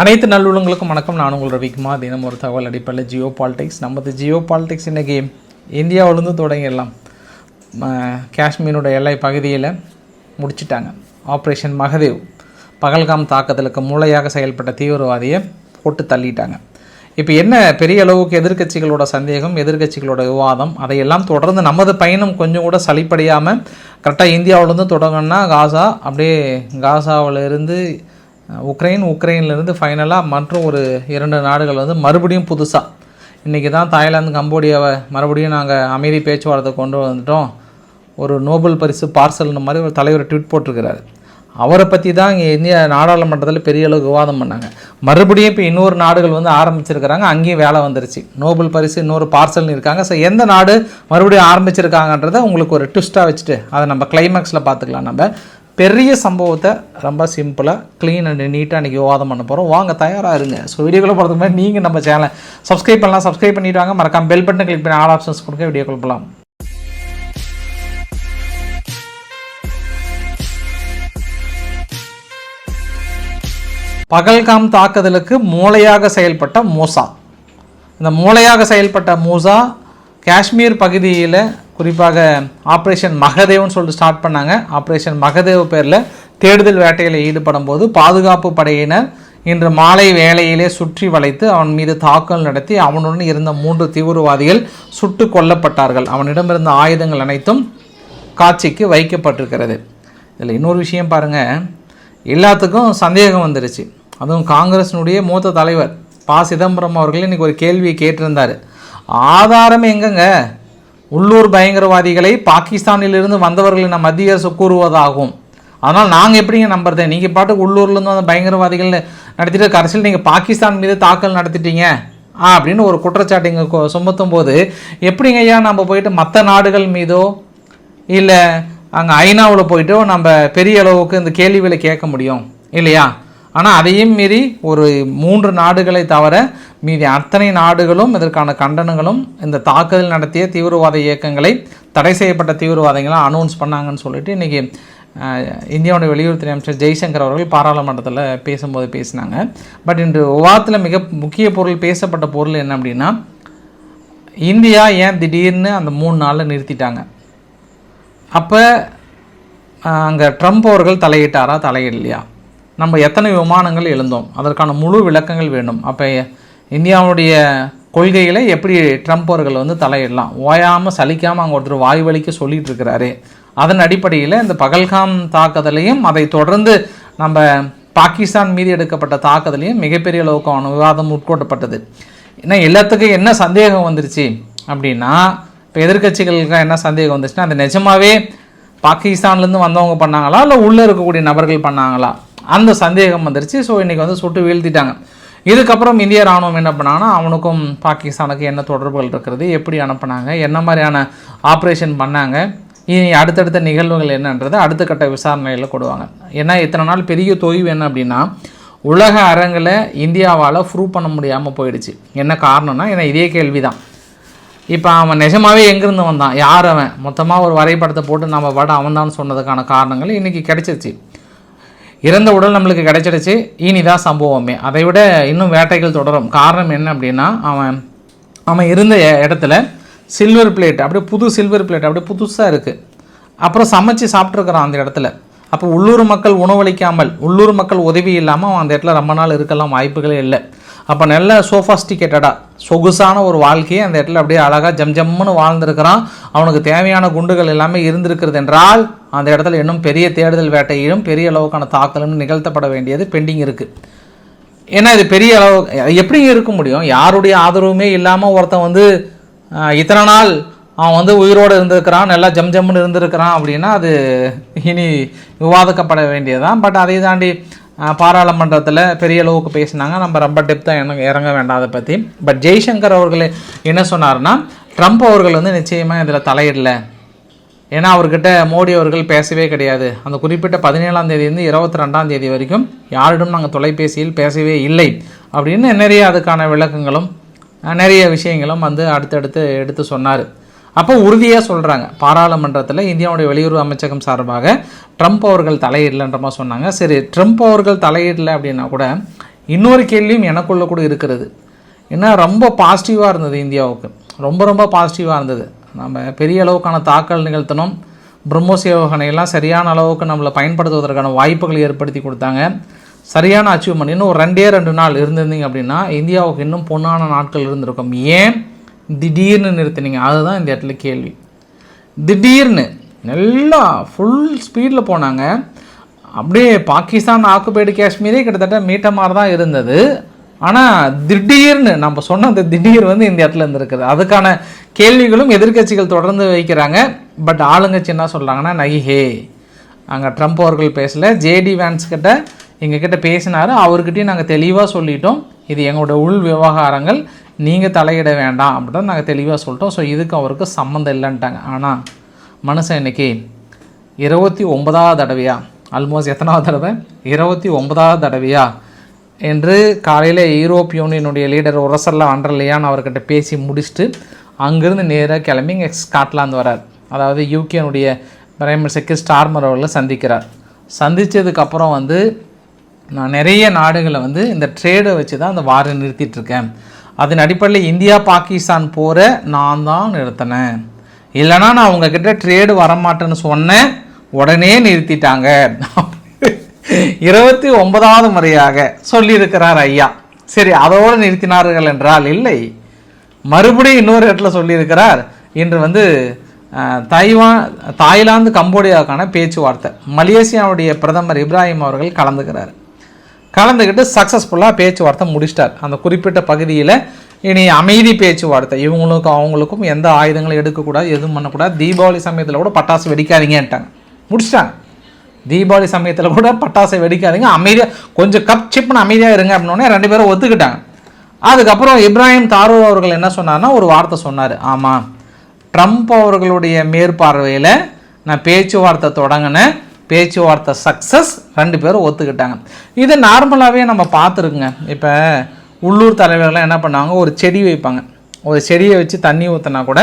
அனைத்து நல்லுள்ளங்களுக்கும் வணக்கம். நான் உங்கள் ரவிக்குமார். தினம் ஒரு தகவல் அடிப்படையில் ஜியோ பாலிடிக்ஸ். நமது ஜியோ பாலிடிக்ஸ் இன்றைக்கி இந்தியாவிலேருந்து தொடங்கிடலாம். காஷ்மீரோட எல்லை பகுதியில் முடிச்சிட்டாங்க. ஆப்ரேஷன் மகதேவ் பகல்காம் தாக்குதலுக்கு மூளையாக செயல்பட்ட தீவிரவாதியை போட்டு தள்ளிட்டாங்க. இப்போ என்ன பெரிய அளவுக்கு எதிர்க்கட்சிகளோட சந்தேகம் எதிர்க்கட்சிகளோட விவாதம் அதையெல்லாம் தொடர்ந்து நமது பயணம் கொஞ்சம் கூட சலிப்படையாமல் கரெக்டாக இந்தியாவிலேருந்து தொடங்கினா காசா அப்படியே காசாவிலிருந்து உக்ரைன் உக்ரைன்லேருந்து ஃபைனலாக மற்றும் ஒரு இரண்டு நாடுகள் வந்து மறுபடியும் புதுசாக இன்றைக்கி தான் தாய்லாந்து கம்போடியாவை மறுபடியும் நாங்கள் அமைதி பேச்சுவார்த்தை கொண்டு வந்துட்டோம். ஒரு நோபல் பரிசு பார்சல்னு மாதிரி ஒரு தலைவர் ட்வீட் போட்டிருக்கிறாரு. அவரை பற்றி தான் இங்கே இந்திய நாடாளுமன்றத்தில் பெரிய அளவுக்கு விவாதம் பண்ணாங்க. மறுபடியும் இப்போ இன்னொரு நாடுகள் வந்து ஆரம்பிச்சிருக்கிறாங்க. அங்கேயும் வேலை வந்துருச்சு. நோபல் பரிசு இன்னொரு பார்சல்னு இருக்காங்க. ஸோ எந்த நாடு மறுபடியும் ஆரம்பிச்சிருக்காங்கன்றதை உங்களுக்கு ஒரு ட்விஸ்ட்டாக வச்சுட்டு அதை நம்ம கிளைமேக்ஸில் பார்த்துக்கலாம் நம்ம. பெரிய சம்பவத்தை ரொம்ப சிம்பிளாக க்ளீன் அண்ட் நீட்டாக இன்றைக்கி விவாதம் பண்ண போகிறோம் வாங்க தயாராக இருங்க. ஸோ வீடியோக்குள்ளே போகிறதுக்கு முன்னாடி நீங்கள் நம்ம சேனலை சப்ஸ்கிரைப் பண்ணலாம். சப்ஸ்கிரைப் பண்ணிட்டு வாங்க. மறக்காம பெல் பட்டன் கிளிக் பண்ணி ஆல் ஆப்ஷன்ஸ் கொடுக்க வீடியோக்குள்ளே போகலாம் பகல்காம் தாக்குதலுக்கு மூளையாக செயல்பட்ட மூசா. இந்த மூளையாக செயல்பட்ட மூசா காஷ்மீர் பகுதியில் குறிப்பாக ஆப்ரேஷன் மகதேவ்னு சொல்லிட்டு ஸ்டார்ட் பண்ணாங்க. ஆப்ரேஷன் மகதேவ் பேரில் தேடுதல் வேட்டையில் ஈடுபடும் போது பாதுகாப்பு படையினர் இன்று மாலை வேளையிலே சுற்றி வளைத்து அவன் மீது தாக்குதல் நடத்தி அவனுடன் இருந்த மூன்று தீவிரவாதிகள் சுட்டு கொல்லப்பட்டார்கள். அவனிடமிருந்த ஆயுதங்கள் அனைத்தும் காட்சிக்கு வைக்கப்பட்டிருக்கிறது. இதில் இன்னொரு விஷயம் பாருங்கள் எல்லாத்துக்கும் சந்தேகம் வந்துருச்சு. அதுவும் காங்கிரஸினுடைய மூத்த தலைவர் ப. சிதம்பரம் அவர்கள் இன்றைக்கி ஒரு கேள்வியை கேட்டிருந்தார். ஆதாரம் எங்கங்க? உள்ளூர் பயங்கரவாதிகளை பாகிஸ்தானிலிருந்து வந்தவர்கள் நம்ம மத்திய அரசு கூறுவதாகும். அதனால் நாங்கள் எப்படிங்க நம்புறது? நீங்கள் பாட்டுக்கு உள்ளூர்லேருந்து வந்த பயங்கரவாதிகள் நடத்திட்டு கடைசியில் நீங்கள் பாகிஸ்தான் மீது தாக்கல் நடத்திட்டீங்க. அப்படின்னு ஒரு குற்றச்சாட்டு இங்கே கொ- சுமத்தும் போது எப்படிங்க ஐயா நம்ம போயிட்டு மற்ற நாடுகள் மீதோ இல்லை அங்கே ஐநாவில் போயிட்டோ நம்ம பெரிய அளவுக்கு இந்த கேள்விகளை கேட்க முடியும். இல்லையா? ஆனால் அதையும் மீறி ஒரு மூன்று நாடுகளை தவிர மீதி அத்தனை நாடுகளும் இதற்கான கண்டனங்களும் இந்த தாக்குதல் நடத்திய தீவிரவாத இயக்கங்களை தடை செய்யப்பட்ட தீவிரவாதிகளை அனௌன்ஸ் பண்ணாங்கன்னு சொல்லிட்டு இன்றைக்கி இந்தியாவுடைய வெளியுறவுத்துறை அமைச்சர் ஜெய்சங்கர் அவர்கள் பாராளுமன்றத்தில் பேசும்போது பேசினாங்க. பட் இன்று விவாதத்தில் மிக முக்கிய பொருள் பேசப்பட்ட பொருள் என்ன அப்படின்னா இந்தியா ஏன் திடீர்னு அந்த மூணு நாளில் நிறுத்திட்டாங்க? அப்போ அங்கே ட்ரம்ப் அவர்கள் தலையிட்டாரா தலையிடலையா? நம்ம எத்தனை விமானங்கள் எழுந்தோம்? அதற்கான முழு விளக்கங்கள் வேண்டும். அப்போ இந்தியாவுடைய கொள்கைகளை எப்படி ட்ரம்ப் அவர்கள் வந்து தலையிடலாம்? ஓயாமல் சலிக்காமல் அங்கே ஒருத்தர் வாய் வலிக்க சொல்லிட்டு இருக்கிறாரு. அதன் அடிப்படையில் இந்த பகல்காம் தாக்குதலையும் அதை தொடர்ந்து நம்ம பாகிஸ்தான் மீது எடுக்கப்பட்ட தாக்குதலையும் மிகப்பெரிய அளவுக்கான விவாதம் உட்கொட்டப்பட்டது ஏன்னா எல்லாத்துக்கும் என்ன சந்தேகம் வந்துருச்சு அப்படின்னா இப்போ எதிர்கட்சிகளுக்கு என்ன சந்தேகம் வந்துச்சுன்னா அது நிஜமாவே பாகிஸ்தான்லேருந்து வந்தவங்க பண்ணாங்களா? இல்லை உள்ளே இருக்கக்கூடிய நபர்கள் பண்ணாங்களா? அந்த சந்தேகம் வந்துருச்சு. ஸோ இன்றைக்கி வந்து சுட்டு வீழ்த்திட்டாங்க. இதுக்கப்புறம் இந்திய ராணுவம் என்ன பண்ணாங்கன்னா அவனுக்கும் பாகிஸ்தானுக்கு என்ன தொடர்புகள் இருக்கிறது எப்படி அனுப்புனாங்க என்ன மாதிரியான ஆப்ரேஷன் பண்ணாங்க இனி அடுத்தடுத்த நிகழ்வுகள் என்னன்றது அடுத்த கட்ட விசாரணையில் கொடுவாங்க ஏன்னா இத்தனை நாள் பெரிய தொய்வு என்ன அப்படின்னா உலக அரங்கில் இந்தியாவால் ப்ரூவ் பண்ண முடியாமல் போயிடுச்சு. என்ன காரணம்னா ஏன்னா இதே கேள்வி தான் இப்போ அவன் நிஜமாகவே எங்கேருந்து வந்தான்? யார் அவன்? மொத்தமாக ஒரு வரைபடத்தை போட்டு நம்ம வட அவன் தான் சொன்னதுக்கான காரணங்கள் இன்றைக்கி கிடச்சிருச்சு. இறந்த உடல் நம்மளுக்கு கிடைச்சிடுச்சு. இனிதான் சம்பவமே. அதை விட இன்னும் வேட்டைகள் தொடரும். காரணம் என்ன அப்படின்னா அவன் அவன் இருந்த இடத்துல சில்வர் பிளேட் அப்படியே புது சில்வர் பிளேட் அப்படியே புதுசாக இருக்குது அப்புறம் சமைச்சு சாப்பிட்ருக்குறான் அந்த இடத்துல. அப்போ உள்ளூர் மக்கள் உணவளிக்காமல் உள்ளூர் மக்கள் உதவி இல்லாமல் அவன் அந்த இடத்துல ரொம்ப நாள் இருக்கலாம் வாய்ப்புகளே இல்லை. அப்போ நல்ல சோஃபாஸ்டிகேட்டடாக சொகுசான ஒரு வாழ்க்கையை அந்த இடத்துல அப்படியே அழகாக ஜம் ஜம்முன்னு வாழ்ந்திருக்கிறான். அவனுக்கு தேவையான குண்டுகள் எல்லாமே இருந்திருக்கிறது என்றால் அந்த இடத்துல இன்னும் பெரிய தேடுதல் வேட்டையிலும் பெரிய அளவுக்கான தாக்கலும் நிகழ்த்தப்பட வேண்டியது பெண்டிங் இருக்குது ஏன்னா இது பெரிய அளவு எப்படி இருக்க முடியும்? யாருடைய ஆதரவுமே இல்லாமல் ஒருத்தன் வந்து இத்தனை நாள் அவன் வந்து உயிரோடு இருந்திருக்கிறான் நல்லா ஜம் ஜம்முன்னு இருந்திருக்கிறான் அப்படின்னா அது இனி விவாதிக்கப்பட வேண்டியதுதான். பட் அதை தாண்டி பாராளுமன்றத்தில் பெரிய அளவுக்கு பேசினாங்க. நம்ம ரொம்ப டெப்த்தாக எனக்கு இறங்க வேண்டாம் அதை பற்றி பட் ஜெய்சங்கர் அவர்கள் என்ன சொன்னார்னா ட்ரம்ப் அவர்கள் வந்து நிச்சயமாக இதில் தலையிடல. ஏன்னா அவர்கிட்ட மோடி அவர்கள் பேசவே கிடையாது. அந்த குறிப்பிட்ட பதினேழாம் தேதியிலிருந்து இருபத்தி ரெண்டாம் தேதி வரைக்கும் யாரிடம் நாங்கள் தொலைபேசியில் பேசவே இல்லை அப்படின்னு நிறைய அதுக்கான விளக்கங்களும் நிறைய விஷயங்களும் வந்து அடுத்தடுத்து எடுத்து சொன்னார். அப்போ உறுதியாக சொல்கிறாங்க பாராளுமன்றத்தில் இந்தியாவுடைய வெளியுறவு அமைச்சகம் சார்பாக ட்ரம்ப் அவர்கள் தலையிடலன்ற மாதிரி சொன்னாங்க. சரி ட்ரம்ப் அவர்கள் தலையிடலை அப்படின்னா கூட இன்னொரு கேள்வியும் எனக்குள்ள கூட இருக்கிறது. ஏன்னா ரொம்ப பாசிட்டிவாக இருந்தது இந்தியாவுக்கு. ரொம்ப ரொம்ப பாசிட்டிவாக இருந்தது. நம்ம பெரிய அளவுக்கான தாக்கல் நிகழ்த்தணும். பிரம்மோஸ் ஏவுகணை எல்லாம் சரியான அளவுக்கு நம்மளை பயன்படுத்துவதற்கான வாய்ப்புகளை ஏற்படுத்தி கொடுத்தாங்க. சரியான அச்சீவ்மெண்ட் இன்னும் ஒரு ரெண்டே ரெண்டு நாள் இருந்திருந்தீங்க அப்படின்னா இந்தியாவுக்கு இன்னும் பொன்னான நாட்கள் இருந்திருக்கும். ஏன்? திடீர்னு நிறுத்தினீங்க. அதுதான் இந்த இடத்துல கேள்வி. திடீர்னு நல்லா ஃபுல் ஸ்பீடில் போனாங்க. அப்படியே பாகிஸ்தான் ஆக்குபைடு காஷ்மீரே கிட்டத்தட்ட மீட்ட மாதிரி தான் இருந்தது. ஆனால் திடீர்னு நம்ம சொன்ன அந்த திடீர் வந்து இந்த இடத்துல இருந்திருக்குது. அதுக்கான கேள்விகளும் எதிர்க்கட்சிகள் தொடர்ந்து வைக்கிறாங்க. பட் ஆளுங்கட்சி என்ன சொல்கிறாங்கன்னா நகிஹே அங்கே ட்ரம்ப் அவர்கள் பேசல. ஜேடி வேன்ஸ் கிட்ட எங்ககிட்ட பேசினார். அவர்கிட்டையும் நாங்கள் தெளிவாக சொல்லிட்டோம். இது எங்களோட உள் விவகாரங்கள். நீங்கள் தலையிட வேண்டாம் அப்படின்னு நாங்கள் தெளிவாக சொல்லிட்டோம். ஸோ இதுக்கு அவருக்கு சம்மந்தம் இல்லைன்ட்டாங்க. ஆனால் மனுஷன் இன்னைக்கு இருபத்தி ஒன்பதாவது தடவையா? ஆல்மோஸ்ட் எத்தனாவது தடவை? இருபத்தி ஒன்பதாவது தடவையா? என்று காலையில் யூரோப் யூனியனுடைய லீடர் உரசல்ல அண்டர்லையான்னு அவர்கிட்ட பேசி முடிச்சுட்டு அங்கேருந்து நேராக கிளம்பி இங்கே ஸ்காட்லாந்து வரார். அதாவது யூகேனுடைய பிரைம் மினிஸ்டர் ஸ்டார்மர் அவர்களை சந்திக்கிறார். சந்தித்ததுக்கப்புறம் வந்து நான் நிறைய நாடுகளை வந்து இந்த ட்ரேடை வச்சு தான் அந்த வாரை நிறுத்திட்டுருக்கேன் அதன் அடிப்படையில் இந்தியா பாகிஸ்தான் போரை நான் தான் நிறுத்தினேன். இல்லைனா நான் உங்ககிட்ட ட்ரேடு வரமாட்டேன்னு சொன்னேன். உடனே நிறுத்திட்டாங்க. இருபத்தி ஒன்பதாவது முறையாக சொல்லியிருக்கிறார் ஐயா. சரி அதோடு நிறுத்தினார்கள் என்றால் இல்லை. மறுபடியும் இன்னொரு இடத்துல சொல்லியிருக்கிறார். இன்று வந்து தைவான் தாய்லாந்து கம்போடியாவுக்கான பேச்சுவார்த்தை. மலேசியாவுடைய பிரதமர் இப்ராஹிம் அவர்கள் கலந்துக்கிறார். கலந்துக்கிட்டு சக்ஸஸ்ஃபுல்லாக பேச்சுவார்த்தை முடிச்சிட்டார். அந்த குறிப்பிட்ட பகுதியில் இனி அமைதி பேச்சுவார்த்தை இவங்களுக்கும் அவங்களுக்கும் எந்த ஆயுதங்களும் எடுக்கக்கூடாது எதுவும் பண்ணக்கூடாது. தீபாவளி சமயத்தில் கூட பட்டாசு வெடிக்காதீங்கன்ட்டாங்க முடிச்சிட்டாங்க. தீபாவளி சமயத்தில் கூட பட்டாசை வெடிக்காதீங்க. அமைதியாக கொஞ்சம் கப் சிப்னு அமைதியாக இருங்க அப்படின்னோடனே ரெண்டு பேரும் ஒத்துக்கிட்டாங்க. அதுக்கப்புறம் இப்ராஹிம் தாரூர் அவர்கள் என்ன சொன்னார்னா ஒரு வார்த்தை சொன்னார். ஆமாம் ட்ரம்ப் அவர்களுடைய மேற்பார்வையில் நான் பேச்சுவார்த்தை தொடங்கினேன். பேச்சுவார்த்தை சக்ஸஸ் ரெண்டு பேரும் ஒத்துக்கிட்டாங்க. இது நார்மலாகவே நம்ம பார்த்துருக்குங்க. இப்போ உள்ளூர் தலைவர்கள்லாம் என்ன பண்ணாங்க? ஒரு செடி வைப்பாங்க. ஒரு செடியை வச்சு தண்ணி ஊற்றினா கூட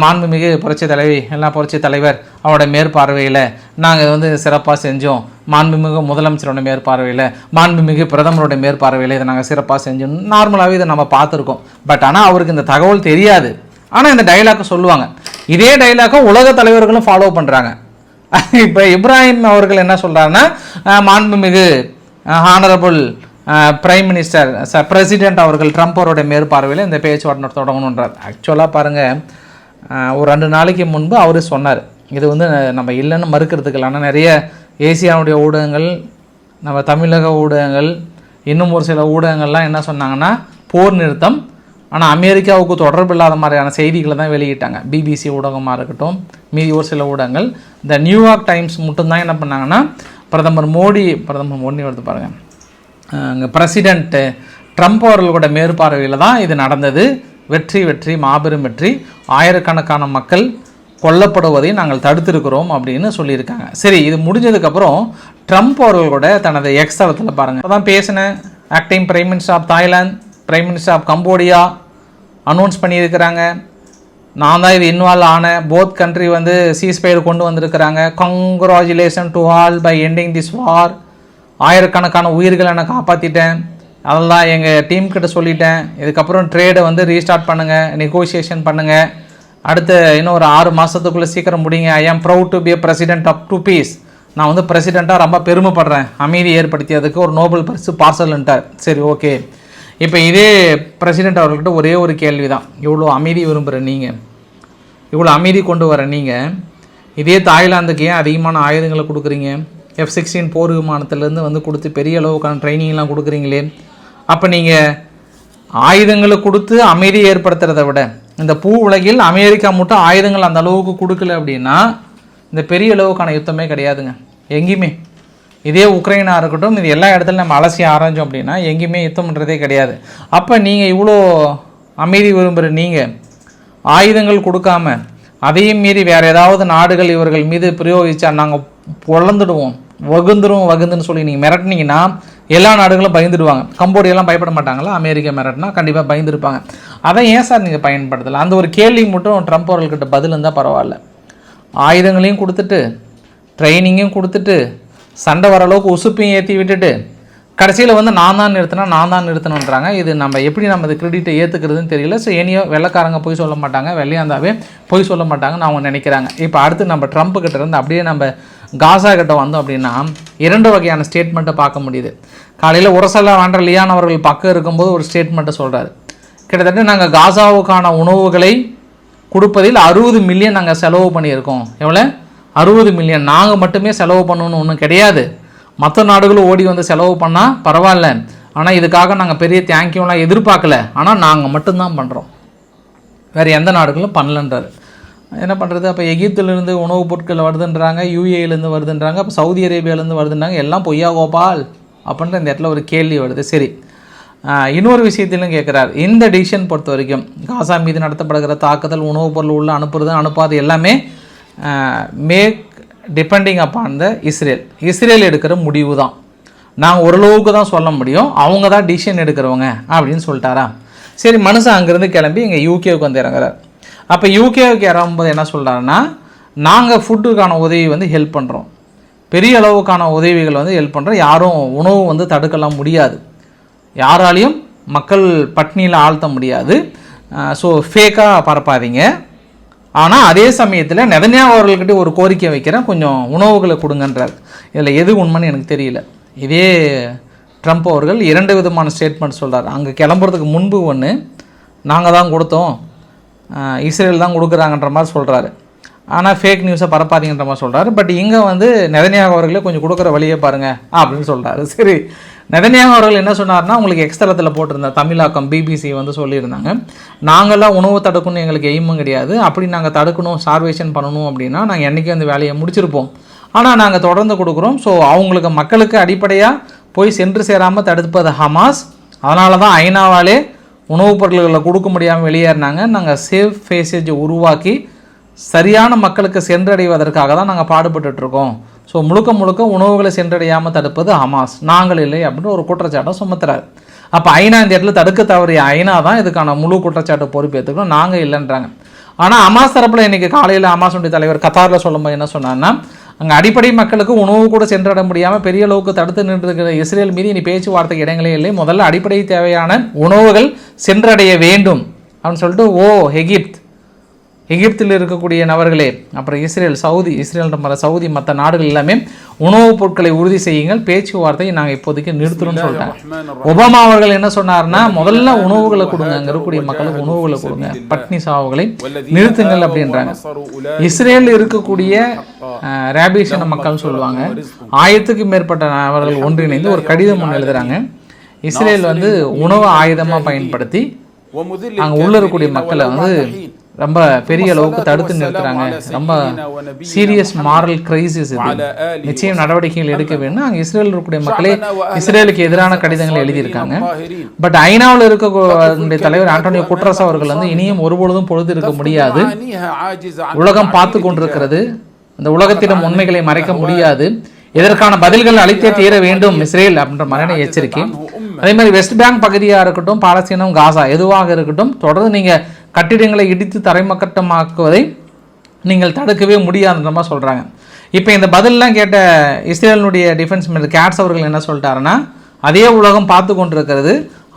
மாண்புமிகு புரட்சி தலைவி எல்லாம் புரட்சி தலைவர் அவரோட மேற்பார்வையில் நாங்கள் வந்து சிறப்பாக செஞ்சோம். மாண்புமிகு முதலமைச்சரோட மேற்பார்வையில் மாண்புமிகு பிரதமரோட மேற்பார்வையில் இதை நாங்கள் சிறப்பாக செஞ்சோம். நார்மலாகவே இதை நம்ம பார்த்துருக்கோம். பட் ஆனால் அவருக்கு இந்த தகவல் தெரியாது. ஆனால் இந்த டைலாக்கை சொல்லுவாங்க. இதே டைலாக்கை உலக தலைவர்களும் ஃபாலோ பண்ணுறாங்க இப்போ இப்ராஹிம் அவர்கள் என்ன சொல்கிறாருன்னா மாண்புமிகு honourable prime minister the president அவர்கள் ட்ரம்ப் அவருடைய மேற்பார்வையில் இந்த பேச்சுவார்த்தை தொடங்கணுன்றார் ஆக்சுவலாக பாருங்கள் ஒரு ரெண்டு நாளைக்கு முன்பு அவர் சொன்னார். இது வந்து நம்ம இல்லைன்னு மறுக்கிறதுக்கு இல்லை. ஆனால் நிறைய ஏசியாவுடைய ஊடகங்கள் நம்ம தமிழக ஊடகங்கள் இன்னும் ஒரு சில ஊடகங்கள்லாம் என்ன சொன்னாங்கன்னா போர் நிறுத்தம் ஆனால் அமெரிக்காவுக்கு தொடர்பு இல்லாத மாதிரியான செய்திகளை தான் வெளியிட்டாங்க. பிபிசி ஊடகமாக இருக்கட்டும் மீதி ஒரு சில ஊடகங்கள். இந்த நியூயார்க் டைம்ஸ் மட்டும்தான் என்ன பண்ணாங்கன்னா பிரதமர் மோடி பிரதமர் மோடி எடுத்து பாருங்கள் அங்கே பிரசிடெண்ட்டு ட்ரம்ப் அவர்களோட மேற்பார்வையில் தான் இது நடந்தது. வெற்றி வெற்றி மாபெரும் வெற்றி. ஆயிரக்கணக்கான மக்கள் கொல்லப்படுவதை நாங்கள் தடுத்திருக்கிறோம் அப்படின்னு சொல்லியிருக்காங்க. சரி இது முடிஞ்சதுக்கப்புறம் ட்ரம்ப் அவர்களோட தனது எக்ஸ் தளத்தில் பாருங்கள் அதான் பேசினேன். Acting prime minister of Thailand prime minister of Cambodia announce பண்ணியிருக்கிறாங்க. நான் தான் இது இன்வால்வ் ஆனேன் போத் கண்ட்ரி வந்து சீஸ்பயர் கொண்டு வந்திருக்கிறாங்க. Congratulation to all by ending this war ஆயிரக்கணக்கான உயிர்களை நான் காப்பாற்றிட்டேன் அதெல்லாம் எங்கள் டீம் கிட்ட சொல்லிட்டேன். இதுக்கப்புறம் ட்ரேடை வந்து ரீஸ்டார்ட் பண்ணுங்கள் நெகோசியேஷன் பண்ணுங்கள் அடுத்த இன்னும் ஒரு ஆறு மாதத்துக்குள்ளே சீக்கிரம் முடிங்க. I am proud to be a president of to peace நான் வந்து பிரசிடெண்ட்டாக ரொம்ப பெருமைப்படுறேன். அமைதி ஏற்படுத்தியதுக்கு ஒரு நோபல் பரிசு பார்சல்ன்ட்டார் சரி ஓகே இப்போ இதே பிரசிடெண்ட் அவர்கள்ட்ட ஒரே ஒரு கேள்வி தான் இவ்வளோ அமைதி விரும்புகிற நீங்கள் இவ்வளோ அமைதி கொண்டு வர நீங்கள் இதே தாய்லாந்துக்கு ஏன் அதிகமான ஆயுதங்களை கொடுக்குறீங்க? எஃப் சிக்ஸ்டீன் போர் விமானத்துலேருந்து வந்து கொடுத்து பெரிய அளவுக்கான ட்ரைனிங்லாம் கொடுக்குறீங்களே. அப்போ நீங்கள் ஆயுதங்களை கொடுத்து அமைதி ஏற்படுத்துறத விட இந்த பூ உலகில் அமெரிக்கா மட்டும் ஆயுதங்கள் அந்த அளவுக்கு கொடுக்கல அப்படின்னா இந்த பெரிய அளவுக்கான யுத்தமே கிடையாதுங்க. எங்கேயுமே. இதே உக்ரைனாக இருக்கட்டும் இது எல்லா இடத்துலையும் நம்ம அலசி ஆராய்ஞ்சோம் அப்படின்னா எங்கேயுமே யுத்தம்ன்றதே கிடையாது. அப்போ நீங்கள் இவ்வளோ அமைதி விரும்புகிற நீங்கள் ஆயுதங்கள் கொடுக்காம அதையும் மீறி வேறு ஏதாவது நாடுகள் இவர்கள் மீது பிரயோகிச்சா நாங்கள் பொழந்துடுவோம் வகுந்துரும் வகுந்துன்னு சொல்லி நீங்கள் மிரட்டினீங்கன்னா எல்லா நாடுகளும் பயந்துடுவாங்க. கம்போடியெல்லாம் பயப்பட மாட்டாங்களா? அமெரிக்கா மிரட்டினா கண்டிப்பாக பயந்துருப்பாங்க. அதை ஏன் சார் நீங்கள் பயன்படுத்தலை? அந்த ஒரு கேள்வி மட்டும் ட்ரம்ப் அவர்கள்கிட்ட பதில் இருந்தால் பரவாயில்ல. ஆயுதங்களையும் கொடுத்துட்டு ட்ரைனிங்கும் கொடுத்துட்டு சண்டை வர அளவுக்கு உசுப்பையும் ஏற்றி விட்டுட்டு கடைசியில் வந்து நான் தான் நிறுத்தினா நான் தான் நிறுத்தணுன்றாங்க இது நம்ம எப்படி நம்ம இது கிரெடிட்டை ஏற்றுக்கிறதுன்னு தெரியல. ஸோ இனியோ வெள்ளைக்காரங்க போய் சொல்ல மாட்டாங்க வெள்ளையாந்தாவே போய் சொல்ல மாட்டாங்கன்னு அவங்க நினைக்கிறாங்க. இப்போ அடுத்து நம்ம ட்ரம்ப் கிட்ட இருந்து அப்படியே நம்ம காசா கிட்ட வந்தோம் அப்படின்னா இரண்டு வகையான ஸ்டேட்மெண்ட்டை பார்க்க முடியுது. காலையில் உரசலா வேண்ட லியானவர்கள் பக்கம் இருக்கும்போது ஒரு ஸ்டேட்மெண்ட்டை சொல்கிறாரு கிட்டத்தட்ட நாங்கள் காசாவுக்கான உணவுகளை கொடுப்பதில் அறுபது மில்லியன் நாங்கள் செலவு பண்ணியிருக்கோம். எவ்வளோ அறுபது மில்லியன் நாங்கள் மட்டுமே செலவு பண்ணணும்னு ஒன்றும் கிடையாது. மற்ற நாடுகளும் ஓடி வந்து செலவு பண்ணால் பரவாயில்ல. ஆனால் இதுக்காக நாங்கள் பெரிய தேங்க்யூலாம் எதிர்பார்க்கல. ஆனால் நாங்கள் மட்டும்தான் பண்ணுறோம் வேறு எந்த நாடுகளும் பண்ணலன்றாரு. என்ன பண்ணுறது அப்போ எகிப்துலேருந்து உணவுப் பொருட்கள் வருதுன்றாங்க யூஏலேருந்து வருதுன்றாங்க அப்போ சவுதி அரேபியாவிலேருந்து வருதுன்றாங்க. எல்லாம் பொய்யா கோபால்? அப்படின்ற இந்த இடத்துல ஒரு கேள்வி வருது. சரி. இன்னொரு விஷயத்திலும் கேட்குறார் இந்த டிசிஷன் பொறுத்த வரைக்கும் காசா மீது நடத்தப்படுகிற தாக்குதல் உணவுப் பொருள் உள்ள அனுப்புறது அனுப்பாது எல்லாமே make depending upon the Israel Israel எடுக்கிற முடிவு தான் நாங்கள் ஓரளவுக்கு தான் சொல்ல முடியும். அவங்க தான் டிசிஷன் எடுக்கிறவங்க அப்படின்னு சொல்லிட்டாரா? சரி மனுஷன் அங்கேருந்து கிளம்பி இங்கே யூகேவுக்கு வந்து இறங்குறார். அப்போ யூகேவுக்கு இறங்கும்போது என்ன சொல்கிறாருன்னா நாங்கள் ஃபுட்டுக்கான உதவி வந்து ஹெல்ப் பண்ணுறோம் பெரிய அளவுக்கான உதவிகள் வந்து ஹெல்ப் பண்ணுறோம் யாரும் உணவு வந்து தடுக்கலாம் முடியாது. யாராலையும் மக்கள் பட்னியில் ஆழ்த்த முடியாது. ஸோ ஃபேக்காக பரப்பாதீங்க. ஆனால் அதே சமயத்தில் நெதன்யா அவர்கள்கிட்ட ஒரு கோரிக்கை வைக்கிறேன். கொஞ்சம் உணவுகளை கொடுங்கன்றார். இதில் எது உண்மைன்னு எனக்கு தெரியல. இதே ட்ரம்ப் அவர்கள் இரண்டு விதமான ஸ்டேட்மெண்ட் சொல்கிறார் அங்கே கிளம்புறதுக்கு முன்பு ஒன்று நாங்கள் தான் கொடுத்தோம். இஸ்ரேல் தான் கொடுக்குறாங்கன்ற மாதிரி சொல்கிறாரு ஆனால் ஃபேக் நியூஸை பரப்பாதீங்கன்ற மாதிரி சொல்கிறாரு பட் இங்கே வந்து நெதன்யாக அவர்களே கொஞ்சம் கொடுக்குற வழியை பாருங்கள் அப்படின்னு சொல்கிறாரு சரி. நெதன்யாக அவர்கள் என்ன சொன்னார்னா உங்களுக்கு எக்ஸ்தலத்தில் போட்டிருந்த தமிழாக்கம் பிபிசி வந்து சொல்லியிருந்தாங்க. நாங்களாம் உணவு தடுக்கணும்னு எங்களுக்கு எய்மும் கிடையாது. அப்படி நாங்கள் தடுக்கணும் சார்வேஷன் பண்ணணும் அப்படின்னா நாங்கள் என்றைக்கும் அந்த வேலையை முடிச்சிருப்போம். ஆனால் நாங்கள் தொடர்ந்து கொடுக்குறோம். ஸோ அவங்களுக்கு மக்களுக்கு அடிப்படையாக போய் சென்று சேராமல் தடுப்பது ஹமாஸ் அதனால தான் ஐநாவாலே உணவுப் பொருட்களை கொடுக்க முடியாமல் வெளியேறினாங்க. நாங்கள் சேஃப் ஃபேசேஜை உருவாக்கி சரியான மக்களுக்கு சென்றடைவதற்காக தான் நாங்கள் பாடுபட்டுட்டு இருக்கோம். ஸோ முழுக்க முழுக்க உணவுகளை சென்றடையாமல் தடுப்பது ஹமாஸ் நாங்கள் இல்லை அப்படின்னு ஒரு குற்றச்சாட்டை சுமத்துறாரு. அப்போ ஐநா இந்த இடத்துல தடுக்க தவறிய ஐநா தான் இதுக்கான முழு குற்றச்சாட்டை பொறுப்பேற்றுக்கணும் நாங்கள் இல்லைன்றாங்க. ஆனால் அமாஸ் தரப்பில் இன்னைக்கு காலையில் அமாஸுடைய தலைவர் கத்தாரில் சொல்லும்போது என்ன சொன்னார்னா அங்கே அடிப்படை மக்களுக்கு உணவு கூட சென்றட முடியாமல் பெரிய அளவுக்கு தடுத்து நின்றிருக்கிற இஸ்ரேல் மீது இனி பேச்சுவார்த்தைக்கு இடங்களே இல்லை. முதல்ல அடிப்படை தேவையான உணவுகள் சென்றடைய வேண்டும் அப்படின்னு சொல்லிட்டு ஓ ஹெகி எகிப்தில் இருக்கக்கூடிய நபர்களே அப்புறம் இஸ்ரேல் சவுதி இஸ்ரேல் சவுதி மற்ற நாடுகள் எல்லாமே உணவுப் பொருட்களை உறுதி செய்யுங்கள். பேச்சுவார்த்தையை நாங்கள் இப்போதைக்கு நிறுத்தணும்னு சொல்லிட்டாங்க ஒபாமா அவர்கள் என்ன சொன்னார்னா முதல்ல உணவுகளை கொடுங்க அங்கே இருக்கக்கூடிய மக்களுக்கு உணவுகளை கொடுங்க. பட்னி சாவுகளை நிறுத்துங்கள் அப்படின்றாங்க. இஸ்ரேல் இருக்கக்கூடிய இன மக்கள் சொல்லுவாங்க. ஆயிரத்துக்கும் மேற்பட்ட அவர்கள் ஒன்றிணைந்து ஒரு கடிதம் ஒன்று எழுதுறாங்க. இஸ்ரேல் வந்து உணவு ஆயுதமா பயன்படுத்தி அங்க உள்ள இருக்கக்கூடிய மக்களை வந்து ரொம்ப பெரிய அளவுக்கு தடுத்து நிறுத்துறாங்க. ரொம்ப சீரியஸ் மாரல் கிரைசிஸ் இது. நிச்சயம் நடவடிக்கைகள் எடுக்க வேண்டும் அங்க இஸ்ரேல் இருக்கக்கூடிய மக்களே இஸ்ரேலுக்கு எதிரான கடிதங்கள் எழுதியிருக்காங்க. பட் ஐநாவில் இருக்கக்கூடிய தலைவர் ஆண்டோனியோ குட்ரஸ் அவர்கள் வந்து இனியும் ஒருபொழுதும் பொழுது இருக்க முடியாது. உலகம் பார்த்து கொண்டிருக்கிறது இந்த உலகத்திடம் உண்மைகளை மறைக்க முடியாது. இதற்கான பதில்கள் அளித்தே தீர வேண்டும் இஸ்ரேல் அப்படின்ற மாதிரியான எச்சரிக்கை. அதே மாதிரி வெஸ்ட் பேங்க் பகுதியாக இருக்கட்டும் பாலஸ்தீனம் காசா எதுவாக இருக்கட்டும் தொடர்ந்து நீங்கள் கட்டிடங்களை இடித்து தரைமக்கட்டமாக்குவதை நீங்கள் தடுக்கவே முடியாதுன்ற மாதிரி சொல்கிறாங்க இப்போ இந்த பதிலெலாம் கேட்ட இஸ்ரேலினுடைய டிஃபென்ஸ் மினிஸ்டர் கேட்ஸ் அவர்கள் என்ன சொல்லிட்டாருன்னா அதே உலகம் பார்த்து கொண்டிருக்கிறது.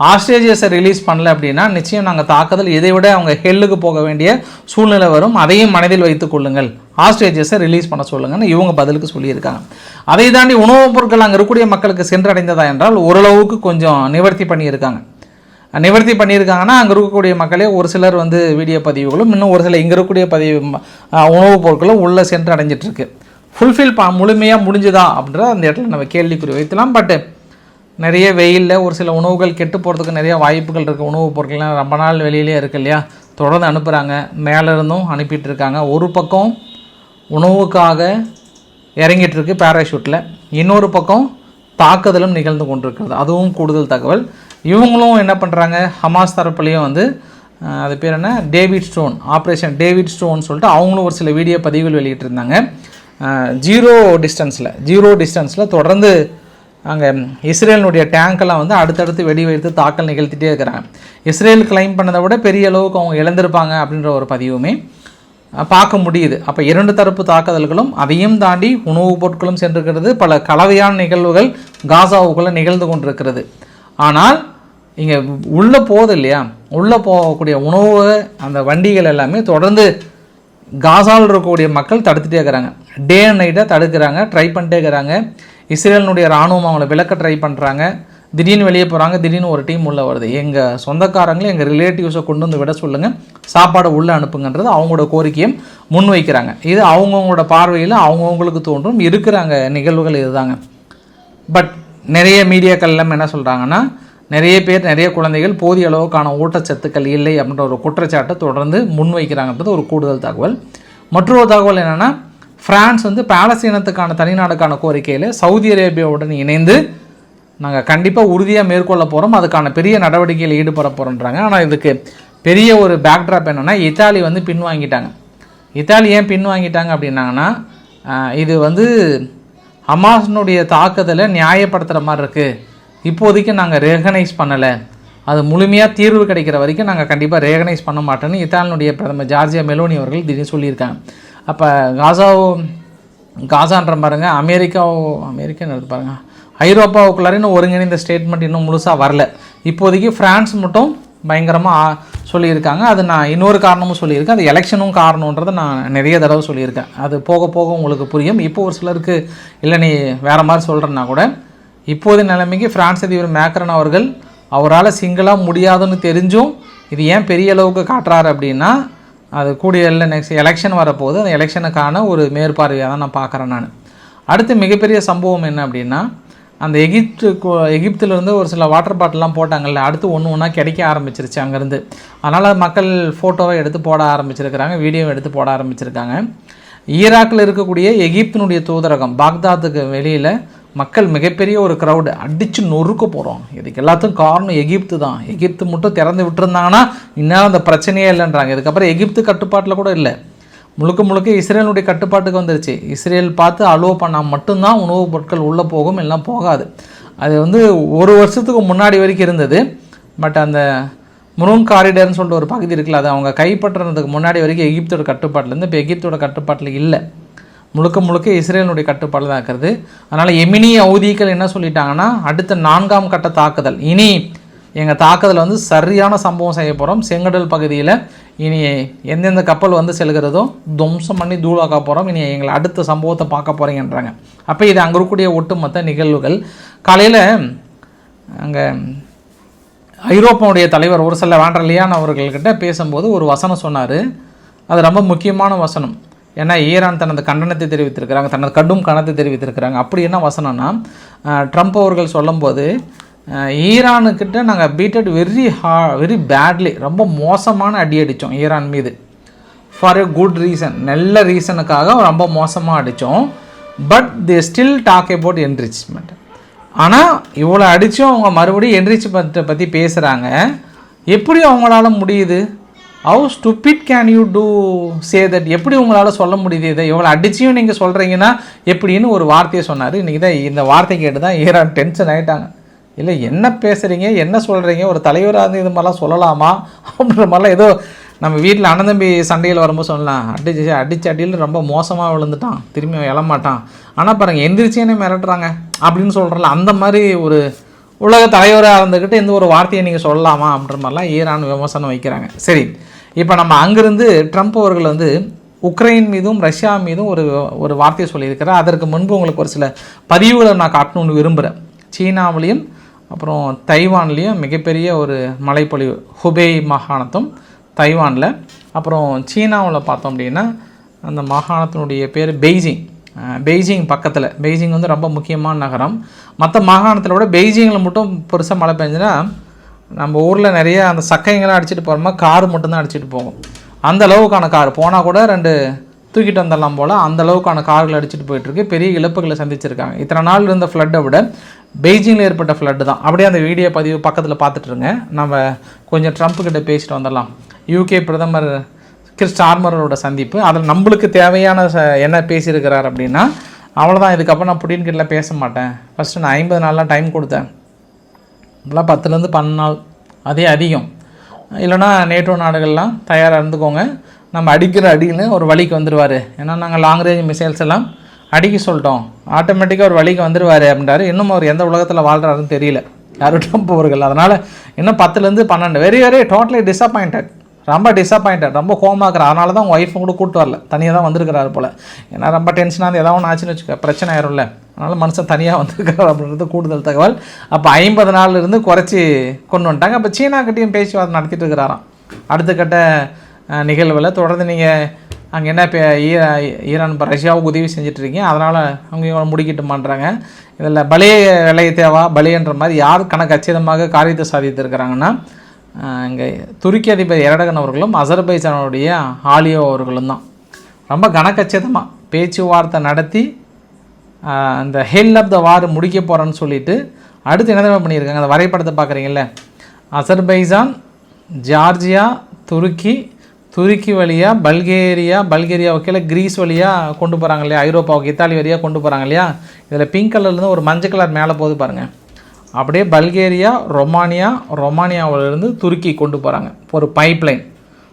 ஆஸ்திரேலியஸை ரிலீஸ் பண்ணல அப்படின்னா நிச்சயம் நாங்கள் தாக்குதல் இதை விட அவங்க ஹெல்லுக்கு போக வேண்டிய சூழ்நிலை வரும். அதையும் மனதில் வைத்துக் கொள்ளுங்கள். ஆஸ்ட்ரேலியஸை ரிலீஸ் பண்ண சொல்லுங்கன்னு இவங்க பதிலுக்கு சொல்லியிருக்காங்க. அதை தாண்டி உணவுப் பொருட்கள் அங்கே இருக்கக்கூடிய மக்களுக்கு சென்றடைந்ததா என்றால் ஓரளவுக்கு கொஞ்சம் நிவர்த்தி பண்ணியிருக்காங்க. நிவர்த்தி பண்ணியிருக்காங்கன்னா அங்கே இருக்கக்கூடிய மக்களே ஒரு சிலர் வந்து வீடியோ பதிவுகளும் இன்னும் ஒரு சில இங்கே இருக்கக்கூடிய பதிவு உணவுப் பொருட்களும் உள்ளே சென்று அடைஞ்சிட்ருக்கு. ஃபுல்ஃபில் பா முழுமையாக முடிஞ்சுதா அப்படின்றத அந்த இடத்துல நம்ம கேள்விக்குறி வைக்கலாம். பட்டு நிறைய வெயிலில் ஒரு சில உணவுகள் கெட்டு போகிறதுக்கு நிறைய வாய்ப்புகள் இருக்குது உணவுப் பொருட்கள்லாம் ரொம்ப நாள் வெளியிலே இருக்கு இல்லையா? தொடர்ந்து அனுப்புகிறாங்க மேலே இருந்தும் அனுப்பிட்டு இருக்காங்க ஒரு பக்கம் உணவுக்காக இறங்கிட்டு இருக்கு பேராஷூட்டில் இன்னொரு பக்கம் தாக்குதலும் நிகழ்ந்து கொண்டிருக்கிறது. அதுவும் கூடுதல் தகவல். இவங்களும் என்ன பண்ணுறாங்க ஹமாஸ் தரப்புலையும் வந்து அது பேர் என்ன? David Stone operation David Stone சொல்லிட்டு அவங்களும் ஒரு சில வீடியோ பதிவுகள் வெளியிட்டிருந்தாங்க. ஜீரோ டிஸ்டன்ஸில் ஜீரோ டிஸ்டன்ஸில் தொடர்ந்து அங்கே இஸ்ரேலினுடைய டேங்கெல்லாம் வந்து அடுத்தடுத்து வெடி வைத்து தாக்கல் நிகழ்த்திட்டே இருக்கிறாங்க. இஸ்ரேல் கிளைம் பண்ணதை விட பெரிய அளவுக்கு அவங்க இழந்திருப்பாங்க அப்படின்ற ஒரு பதிவுமே பார்க்க முடியுது. அப்போ இரண்டு தரப்பு தாக்குதல்களும் அதையும் தாண்டி உணவுப் பொருட்களும் சென்றிருக்கிறது. பல கலவையான நிகழ்வுகள் காசாவுக்குள்ளே நிகழ்ந்து கொண்டிருக்கிறது. ஆனால் இங்கே உள்ளே போகுது இல்லையா உள்ளே போகக்கூடிய உணவு அந்த வண்டிகள் எல்லாமே தொடர்ந்து காசாவில் இருக்கக்கூடிய மக்கள் தடுத்துகிட்டே இருக்கிறாங்க. டே அண்ட் நைட்டாக தடுக்கிறாங்க ட்ரை பண்ணிட்டே இருக்கிறாங்க. இஸ்ரேலினுடைய ராணுவம் அவங்கள விளக்க ட்ரை பண்ணுறாங்க திடீர்னு வெளியே போகிறாங்க திடீர்னு ஒரு டீம் உள்ளே வருது. எங்கள் சொந்தக்காரங்களும் எங்கள் ரிலேட்டிவ்ஸை கொண்டு வந்து விட சொல்லுங்கள் சாப்பாடை உள்ளே அனுப்புங்கன்றது அவங்களோட கோரிக்கையும் முன்வைக்கிறாங்க. இது அவங்கவுங்களோட பார்வையில் அவங்கவுங்களுக்கு தோன்றும். இருக்கிறாங்க நிகழ்வுகள் இதுதாங்க. பட் நிறைய மீடியாக்கள் எல்லாம் என்ன சொல்கிறாங்கன்னா நிறைய பேர் நிறைய குழந்தைகள் போதிய அளவுக்கான ஊட்டச்சத்துக்கள் இல்லை அப்படின்ற ஒரு குற்றச்சாட்டை தொடர்ந்து முன்வைக்கிறாங்கன்றது ஒரு கூடுதல் தகவல். மற்றொரு தகவல் என்னென்னா பிரான்ஸ் வந்து பாலஸ்தீனத்துக்கான தனிநாடுக்கான கோரிக்கையில் சவுதி அரேபியாவுடன் இணைந்து நாங்கள் கண்டிப்பாக உறுதியாக மேற்கொள்ள போகிறோம் அதுக்கான பெரிய நடவடிக்கையில் ஈடுபட போகிறோன்றாங்க ஆனால் இதுக்கு பெரிய ஒரு பேக்ட்ராப் என்னென்னா இத்தாலி வந்து பின்வாங்கிட்டாங்க. இத்தாலி ஏன் பின்வாங்கிட்டாங்க அப்படின்னாங்கன்னா இது வந்து ஹமாஸினுடைய தாக்குதலை நியாயப்படுத்துகிற மாதிரி இருக்குது இப்போதைக்கு நாங்கள் ரெகனைஸ் பண்ணலை. அது முழுமையாக தீர்வு கிடைக்கிற வரைக்கும் நாங்கள் கண்டிப்பாக ரெகனைஸ் பண்ண மாட்டோன்னு இத்தாலினுடைய பிரதமர் ஜார்ஜியா மெலோனி அவர்கள் திடீர்னு சொல்லியிருக்காங்க. அப்போ காசாவோ காசான்ற பாருங்க அமெரிக்காவோ அமெரிக்கன்னு பாருங்க ஐரோப்பாவுக்குள்ளார இன்னும் ஒருங்கிணைந்த ஸ்டேட்மெண்ட் இன்னும் முழுசாக வரல. இப்போதைக்கு ஃப்ரான்ஸ் மட்டும் பயங்கரமாக சொல்லியிருக்காங்க. அது நான் இன்னொரு காரணமும் சொல்லியிருக்கேன். அது எலெக்ஷனும் காரணன்றதை நான் நிறைய தடவை சொல்லியிருக்கேன். அது போக போக உங்களுக்கு புரியும். இப்போ ஒரு சிலருக்கு இல்லை நீ வேறு மாதிரி சொல்கிறேன்னா கூட இப்போது நிலைமைக்கு பிரான்ஸ் அதிபர் மேக்ரன் அவர்கள் அவரால் சிங்கிளாக முடியாதுன்னு தெரிஞ்சும் இது ஏன் பெரிய அளவுக்கு காட்டுறாரு அப்படின்னா அது கூடிய இல்லை நெக்ஸ்ட் எலெக்ஷன் வரப்போகுது. அந்த எலெக்ஷனுக்கான ஒரு மேற்பார்வையாக தான் நான் பார்க்குறேன் நான். அடுத்து மிகப்பெரிய சம்பவம் என்ன அப்படின்னா அந்த எகிப்து எகிப்துலேருந்து ஒரு சில வாட்டர் பாட்டிலெலாம் போட்டாங்கல்ல அடுத்து ஒன்று ஒன்றா கிடைக்க ஆரம்பிச்சிருச்சு அங்கேருந்து. அதனால் மக்கள் ஃபோட்டோவை எடுத்து போட ஆரம்பிச்சிருக்கிறாங்க வீடியோவை எடுத்து போட ஆரம்பிச்சிருக்காங்க. ஈராக்கில் இருக்கக்கூடிய எகிப்தினுடைய தூதரகம் பாக்தாத்துக்கு வெளியில் மக்கள் மிகப்பெரிய ஒரு க்ரௌடு அடித்து நொறுக்க போகிறோம் இதுக்கு எல்லாத்துக்கும் காரணம் எகிப்து தான். எகிப்து மட்டும் திறந்து விட்டுருந்தாங்கன்னா இன்னும் அந்த பிரச்சனையே இல்லைன்றாங்க. இதுக்கப்புறம் எகிப்து கட்டுப்பாட்டில் கூட இல்லை. முழுக்க முழுக்க இஸ்ரேலுடைய கட்டுப்பாட்டுக்கு வந்துருச்சு. இஸ்ரேல் பார்த்து அலோவ் பண்ணால் மட்டும்தான் உணவுப் பொருட்கள் உள்ளே போகும் எல்லாம் போகாது. அது வந்து ஒரு வருஷத்துக்கு முன்னாடி வரைக்கும் இருந்தது. பட் அந்த முருன் காரிடர்னு சொல்லிட்டு ஒரு பகுதி இருக்குல்ல அது அவங்க கைப்பற்றுறதுக்கு முன்னாடி வரைக்கும் எகிப்தோட கட்டுப்பாட்டில் இருந்து இப்போ எகிப்தோட கட்டுப்பாட்டில் இல்லை. முழுக்க முழுக்க இஸ்ரேலுடைய கட்டுப்பாடு தான் இருக்கிறது. அதனால் எமினி அவுதிகள் என்ன சொல்லிட்டாங்கன்னா அடுத்த நான்காம் கட்ட தாக்குதல். இனி எங்கள் தாக்குதல் வந்து சரியான சம்பவம் செய்ய போகிறோம் செங்கடல் பகுதியில் இனி எந்தெந்த கப்பல் வந்து செல்கிறதோ துவம்சம் பண்ணி தூளாக்க போகிறோம் இனி எங்களை அடுத்த சம்பவத்தை பார்க்க போகிறீங்கன்றாங்க அப்போ இது அங்கே இருக்கக்கூடிய ஒட்டுமொத்த நிகழ்வுகள். காலையில் அங்கே ஐரோப்பாவுடைய தலைவர் ஒரு சில வாண்டர்லியான் அவர்கள்கிட்ட பேசும்போது ஒரு வசனம் சொன்னார். அது ரொம்ப முக்கியமான வசனம். ஏன்னா ஈரான் தனது கண்டனத்தை தெரிவித்திருக்கிறாங்க தனது கடும் கணத்தை தெரிவித்திருக்கிறாங்க. அப்படி என்ன வசனம்னா ட்ரம்ப் அவர்கள் சொல்லும்போது ஈரானுக்கிட்ட நாங்கள் பீட்டட் வெரி ஹா வெரி பேட்லி ரொம்ப மோசமான அடி அடித்தோம் ஈரான் மீது. ஃபார் எ குட் ரீசன் நல்ல ரீசனுக்காக ரொம்ப மோசமாக அடித்தோம் but they still talk about enrichment ஆனால் இவ்வளோ அடித்தும் அவங்க மறுபடியும் என்ரிச்மெண்ட்டை பற்றி பேசுகிறாங்க எப்படி அவங்களால முடியுது? How stupid can you to say that எப்படி உங்களால் சொல்ல முடியுது இதை? இவ்வளோ அடிச்சியும் நீங்கள் சொல்கிறீங்கன்னா எப்படின்னு ஒரு வார்த்தையை சொன்னார். இன்றைக்கி தான் இந்த வார்த்தை கேட்டு தான் ஈரான் டென்ஷன் ஆகிட்டாங்க இல்லை என்ன பேசுகிறீங்க என்ன சொல்கிறீங்க ஒரு தலைவராக இருந்து இது மாதிரிலாம் சொல்லலாமா? அப்படின்ற மாதிரிலாம் ஏதோ நம்ம வீட்டில் அண்ணன் சண்டையில் வரும்போது சொல்லலாம். அடிச்சு அடிச்சு அடியில் ரொம்ப மோசமாக விழுந்துட்டான். திரும்பி அவன் எழமாட்டான் ஆனால் பாருங்கள் எந்திரிச்சேனே மிரட்டுறாங்க அப்படின்னு சொல்கிறல அந்த மாதிரி ஒரு உலக தலைவராக இருந்துக்கிட்டு எந்த ஒரு வார்த்தையை நீங்கள் சொல்லலாமா அப்படின்ற மாதிரிலாம் ஈரான் விமர்சனம் வைக்கிறாங்க. சரி. இப்போ நம்ம அங்கிருந்து ட்ரம்ப் அவர்கள் வந்து உக்ரைன் மீதும் ரஷ்யா மீதும் ஒரு ஒரு வார்த்தையை சொல்லியிருக்கிறார். அதற்கு முன்பு உங்களுக்கு ஒரு சில பதிவுகளை நான் காட்டணும்னு விரும்புகிறேன் சீனாவிலையும் அப்புறம் தைவான்லேயும் மிகப்பெரிய ஒரு மலைப்பொழிவு ஹுபேய் மாகாணத்தும் தைவானில். அப்புறம் சீனாவில் பார்த்தோம் அப்படின்னா அந்த மாகாணத்தினுடைய பேர் பெய்ஜிங். பெய்ஜிங் பக்கத்தில். பெய்ஜிங் வந்து ரொம்ப முக்கியமான நகரம். மற்ற மாகாணத்தில் விட பெய்ஜிங்கில் மட்டும் பெருசாக மழை பெஞ்சுன்னா நம்ம ஊரில் நிறைய அந்த சக்கைங்களாம் அடிச்சிட்டு போகிறோமா கார் மட்டும்தான் அடிச்சிட்டு போகும். அந்த அளவுக்கான கார். போனால் கூட ரெண்டு தூக்கிட்டு வந்துடலாம் போல் அந்த அளவுக்கான கார்கள் அடிச்சிட்டு போயிட்டுருக்கு பெரிய இழப்புகளை சந்திச்சிருக்காங்க. இத்தனை நாள் இருந்த ஃப்ளட்டை விட பெய்ஜிங்கில் ஏற்பட்ட ஃப்ளட்டு தான். அப்படியே அந்த வீடியோ பதிவு பக்கத்தில் பார்த்துட்ருங்க நம்ம கொஞ்சம் ட்ரம்ப் கிட்ட பேசிட்டு வந்துடலாம். யூகே பிரதமர் கிறிஸ் ஸ்டார்மரோட சந்திப்பு. அதில் நம்மளுக்கு தேவையான ச என்ன பேசியிருக்கிறார் அப்படின்னா அவ்வளோதான் இதுக்கப்புறம் நான் புடின்கிட்டலாம் பேச மாட்டேன். ஃபஸ்ட்டு நான் ஐம்பது நாள்லாம் டைம் கொடுத்தேன். இப்போலாம் பத்துலேருந்து பன்னெண்டு நாள். அதே அதிகம். இல்லைன்னா நேட்டோ நாடுகள்லாம் தயாராக இருந்துக்கோங்க. நம்ம அடிக்கிற அடின்னு ஒரு வழிக்கு வந்துடுவார் ஏன்னா நாங்கள் லாங் ரேஞ்ச் மிசைல்ஸ் எல்லாம் அடிக்க சொல்லிட்டோம். ஆட்டோமேட்டிக்காக ஒரு வழிக்கு வந்துடுவார் அப்படின்றாரு. இன்னும் அவர் எந்த உலகத்தில் வாழ்கிறாருன்னு தெரியல. யாரும் போவர்கள் அதனால் இன்னும் பத்துலேருந்து பன்னெண்டு. வெரி வெரி டோட்டலி டிசப்பாயிண்டட் ரொம்ப டிசப்பாயிண்டட் ரொம்ப கோமாக்குறார் அதனால தான் உங்கள் ஒய்ஃபும் கூட கூப்பிட்டு வரல. தனியாக தான் வந்திருக்கிறாரு போல். ஏன்னா ரொம்ப டென்ஷனாக இருந்து ஏதாவது ஒன்று ஆச்சுன்னு வச்சுக்க. பிரச்சனை ஆயிரும்ல. அதனால் மனுஷன் தனியாக வந்திருக்காரு அப்படின்றது கூடுதல் தகவல். அப்போ ஐம்பது நாள்லேருந்து குறைச்சி கொண்டு வந்துட்டாங்க. அப்போ சீனாக்கிட்டையும் பேச்சுவார்த்தை நடத்திட்டு இருக்கிறாராம் அடுத்த கட்ட நிகழ்வில் தொடர்ந்து நீங்கள் அங்கே என்ன இப்போ ஈரான் இப்போ ரஷ்யாவுக்கு உதவி செஞ்சுட்டு இருக்கீங்க அதனால் அவங்க இவங்களை முடிக்கிட்டுமான்றாங்க. இதில் பலிய விலையை தேவா பலியன்ற மாதிரி யார் கணக்கு அச்சிதமாக காரியத்தை சாதித்திருக்கிறாங்கன்னா இங்கே துருக்கி அதிபர் எரடகன் அவர்களும் அசர்பைஜானுடைய ஆலியோ அவர்களும் தான் ரொம்ப கணக்கச்சிதமாக பேச்சுவார்த்தை நடத்தி அந்த ஹெல் ஆஃப் த வார் முடிக்க போகிறேன்னு சொல்லிட்டு அடுத்து என்ன தான் பண்ணியிருக்காங்க? அந்த வரைபடத்தை பார்க்குறீங்கல்ல? அசர்பைசான் ஜார்ஜியா துருக்கி துருக்கி வழியாக பல்கேரியா பல்கேரியா கீழே கிரீஸ் வழியாக கொண்டு போகிறாங்க இல்லையா? ஐரோப்பாவுக்கு இத்தாலி வழியாக கொண்டு போகிறாங்க இல்லையா? இதில் பிங்க் கலர்லேருந்து ஒரு மஞ்சள் கலர் மேலே போகுது பாருங்கள் அப்படியே பல்கேரியா ரொமானியா ரொமானியாவிலேருந்து துருக்கி கொண்டு போகிறாங்க ஒரு பைப்லைன்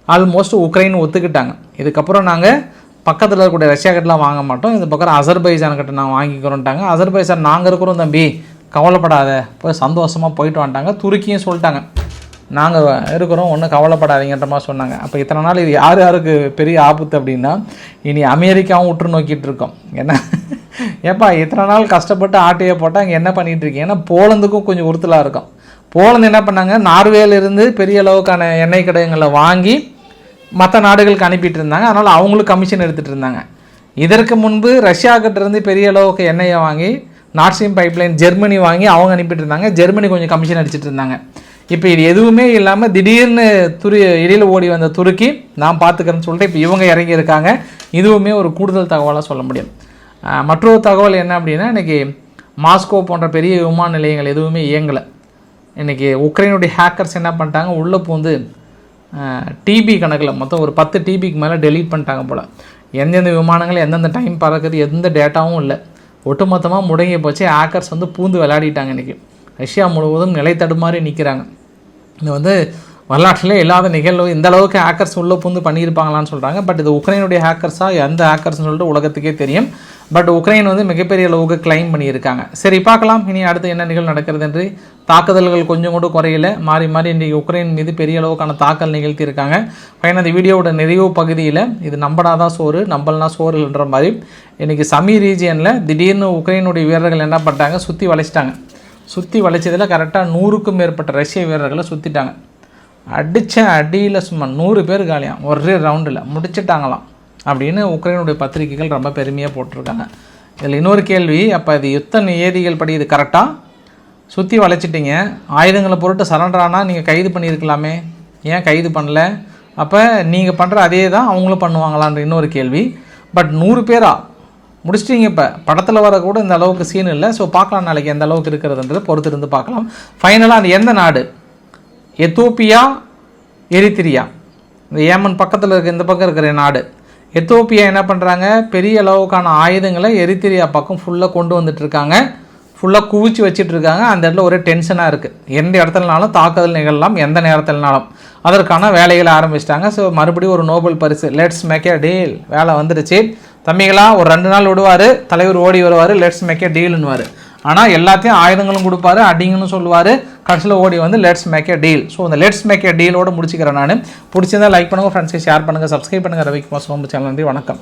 ஆல்மோஸ்ட் உக்ரைன் ஒத்துக்கிட்டாங்க. இதுக்கப்புறம் நாங்கள் பக்கத்தில் இருக்கக்கூடிய ரஷ்யா கிட்டலாம் வாங்க மாட்டோம். இந்த பக்கம் அசர்பைஜான் கிட்ட நாங்கள் வாங்கிக்கிறோன்ட்டாங்க. அசர்பைஜான் நாங்கள் இருக்கிறோம் தம்பி. கவலைப்படாத. போய் சந்தோஷமாக போயிட்டு வந்துட்டாங்க. துருக்கியும் சொல்லிட்டாங்க. நாங்கள் இருக்கிறோம் ஒன்றும் கவலைப்படாதீங்கன்ற மாதிரி சொன்னாங்க. அப்போ இத்தனை நாள் இது யார் யாருக்கு பெரிய ஆபத்து அப்படின்னா இனி அமெரிக்காவும் உற்று நோக்கிட்டு இருக்கோம். என்ன? ஏப்பா இத்தனை நாள் கஷ்டப்பட்டு ஆட்டையை போட்டால் அங்கே என்ன பண்ணிகிட்டு இருக்கீங்க? ஏன்னா போலந்துக்கும் கொஞ்சம் உறுத்தலாக இருக்கும். போலந்து என்ன பண்ணாங்க? நார்வேலிருந்து பெரிய அளவுக்கான எண்ணெய் கடைகளை வாங்கி மற்ற நாடுகளுக்கு அனுப்பிட்டு இருந்தாங்க அதனால் அவங்களும் கமிஷன் எடுத்துகிட்டு இருந்தாங்க இதற்கு முன்பு ரஷ்யாக்கிட்டேருந்து பெரிய அளவுக்கு எண்ணெயை வாங்கி நார்சிம் பைப்லைன் ஜெர்மனி வாங்கி அவங்க அனுப்பிட்டு இருந்தாங்க ஜெர்மனி கொஞ்சம் கமிஷன் அடிச்சிட்டு இருந்தாங்க இப்போ இது எதுவுமே இல்லாமல் திடீர்னு துரு இடையில் ஓடி வந்த துருக்கி நான் பார்த்துக்கிறேன்னு சொல்லிட்டு இப்போ இவங்க இறங்கி இருக்காங்க. இதுவுமே ஒரு கூடுதல் தகவலாக சொல்ல முடியும். மற்றொரு தகவல் என்ன அப்படின்னா இன்றைக்கி மாஸ்கோ போன்ற பெரிய விமான நிலையங்கள் எதுவுமே இயங்கலை. இன்றைக்கி உக்ரைனுடைய ஹேக்கர்ஸ் என்ன பண்ணிட்டாங்க? உள்ளே பூந்து டிபி கணக்கில் மொத்தம் ஒரு பத்து டிபிக்கு மேலே டெலீட் பண்ணிட்டாங்க போல். எந்தெந்த விமானங்கள் எந்தெந்த டைம் பறக்குது எந்த டேட்டாவும் இல்லை. ஒட்டுமொத்தமாக முடங்கி போச்சு. ஹேக்கர்ஸ் வந்து பூந்து விளையாடிட்டாங்க இன்றைக்கி ரஷ்யா முழுவதும் நிலை தடுமாறி நிற்கிறாங்க இது வந்து வரலாற்றிலே இல்லாத நிகழ்வு இந்த அளவுக்கு ஹேக்கர்ஸ் உள்ளே புந்து பண்ணியிருப்பாங்களான்னு சொல்கிறாங்க பட் இது உக்ரைனுடைய ஹேக்கர்ஸாக எந்த ஹேக்கர்ஸ்னு சொல்லிட்டு உலகத்துக்கே தெரியும். பட் உக்ரைன் வந்து மிகப்பெரிய அளவுக்கு கிளைம் பண்ணியிருக்காங்க. சரி பார்க்கலாம். இனி அடுத்து என்ன நிகழ்வு நடக்கிறது என்று தாக்குதல்கள் கொஞ்சம் கூட குறையில. மாறி மாறி இன்றைக்கி உக்ரைன் மீது பெரிய அளவுக்கான தாக்கல் நிகழ்த்தியிருக்காங்க. பையன் அந்த வீடியோவோட நிறைவு பகுதியில் இது நம்பனாதான் சோறு நம்பலனா சோறுன்ற மாதிரி இன்றைக்கி சமி ரீஜியனில் திடீர்னு உக்ரைனுடைய வீரர்கள் என்ன பண்ணிட்டாங்க? சுற்றி வளைச்சிட்டாங்க. சுற்றி வளைச்சதில் கரெக்டாக நூறுக்கும் மேற்பட்ட ரஷ்ய வீரர்களை சுற்றிட்டாங்க அடித்த அடியில் சும்மா நூறு பேர் காலியாம். ஒரே ரவுண்டில் முடிச்சிட்டாங்களாம். அப்படின்னு உக்ரைனுடைய பத்திரிகைகள் ரொம்ப பெருமையாக போட்டிருக்காங்க. இதில் இன்னொரு கேள்வி அப்போ இது யுத்த நியதிகள் படி இது கரெக்டாக சுற்றி வளைச்சிட்டிங்க. ஆயுதங்களை பொருட்டு சரண்டர் ஆனால் நீங்கள் கைது பண்ணியிருக்கலாமே. ஏன் கைது பண்ணல? அப்போ நீங்கள் பண்ணுற அதே தான் அவங்களும் பண்ணுவாங்களான்ற இன்னொரு கேள்வி. பட் நூறு பேரா? முடிச்சிட்டிங்க இப்போ. படத்தில் வர கூட இந்த அளவுக்கு சீன் இல்லை. ஸோ பார்க்கலாம் நாளைக்கு எந்த அளவுக்கு இருக்கிறதுன்றது பொறுத்து இருந்து பார்க்கலாம் ஃபைனலாக அது எந்த நாடு? Ethiopia Eritrea. இந்த ஏமன் பக்கத்தில் இருக்க இந்த பக்கம் இருக்கிற நாடு. எத்தோப்பியா என்ன பண்ணுறாங்க பெரிய அளவுக்கான ஆயுதங்களை எரித்திரியா பக்கம் ஃபுல்லாக கொண்டு வந்துட்டுருக்காங்க. ஃபுல்லாக குவிச்சு வச்சிட்டுருக்காங்க. அந்த இடத்துல ஒரே டென்ஷனாக இருக்குது எந்த இடத்துலனாலும் தாக்குதல் நிகழலாம் எந்த நேரத்திலனாலும். அதற்கான வேலைகளை ஆரம்பிச்சிட்டாங்க. ஸோ மறுபடியும் ஒரு நோபல் பரிசு. லெட்ஸ் மேக்கே டீல் வேலை வந்துடுச்சு. தம்பிகளாக ஒரு ரெண்டு நாள் விடுவார். தலைவர் ஓடி வருவார். லெட்ஸ் மேக்கே டீல்னுவார் ஆனால் எல்லாத்தையும் ஆயுதங்களும் கொடுப்பாரு அடிங்கன்னு சொல்லுவார். கடைசியில் ஓடி வந்து let's make a deal so அந்த லெட்ஸ் மேக் ஏ டீலோடு முடிச்சுக்கிறேன் நான். பிடிச்சிருந்தா லைக் பண்ணுங்கள் ஃப்ரெண்ட்ஸை ஷேர் பண்ணுங்கள் சப்ஸ்கிரைப் பண்ணுங்கள் ரவிக்குமார் சோம்பு சேனல் நன்றி வணக்கம்.